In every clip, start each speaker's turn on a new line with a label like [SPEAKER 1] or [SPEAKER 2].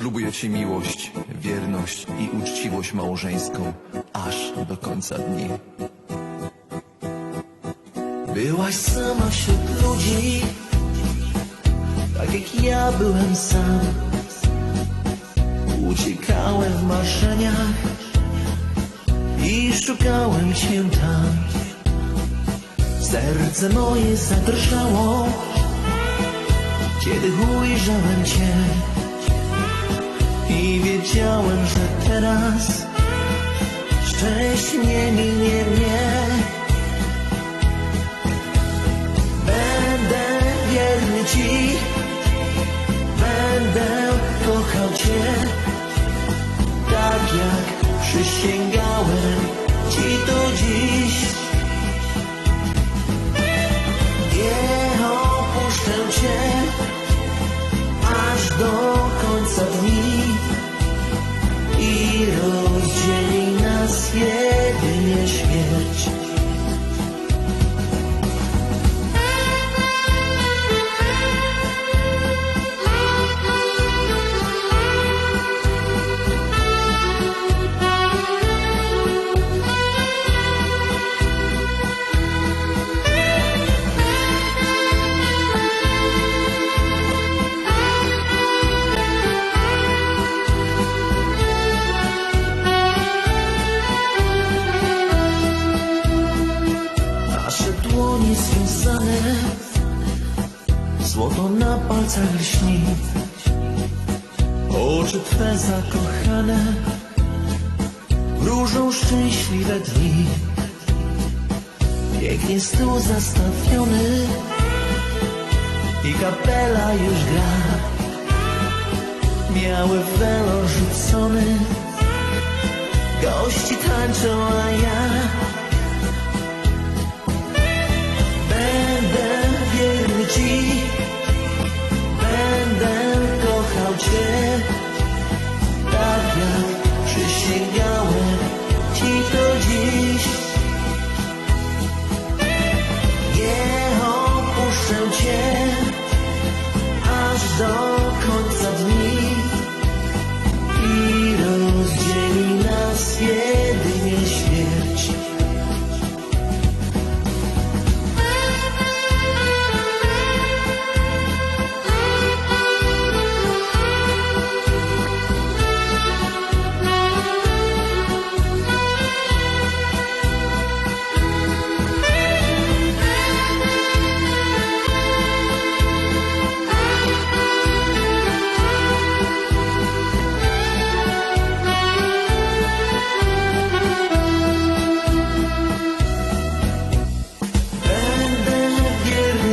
[SPEAKER 1] Ślubuję ci miłość, wierność i uczciwość małżeńską aż do końca dni.
[SPEAKER 2] Byłaś sama wśród ludzi, tak jak ja byłem sam. Uciekałem w marzeniach i szukałem cię tam. Serce moje zadrżało, kiedy ujrzałem cię. I wiedziałem, że teraz szczęście nie minie mnie. Będę wierny Ci, będę kochał Cię, tak jak przysięgałem związane. Złoto na palcach lśni. Oczy Twe zakochane Wróżą szczęśliwe dni. Pięknie stół zastawiony I kapela już gra. Białe welo rzucone Gości tańczą, a ja aż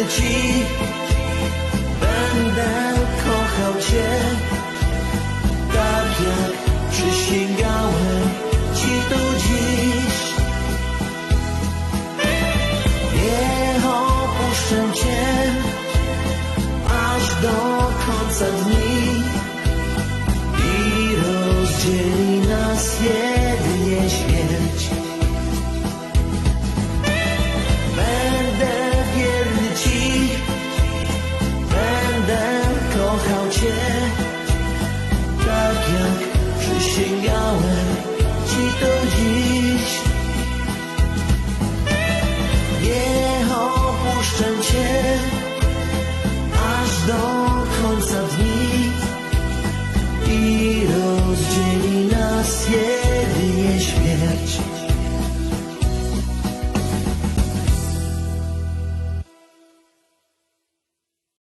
[SPEAKER 2] Ci, będę kochał Cię, tak jak przysięgałem Ci to dziś. Nie opuszczę Cię, aż do końca dni i rozdzieli nas jeden.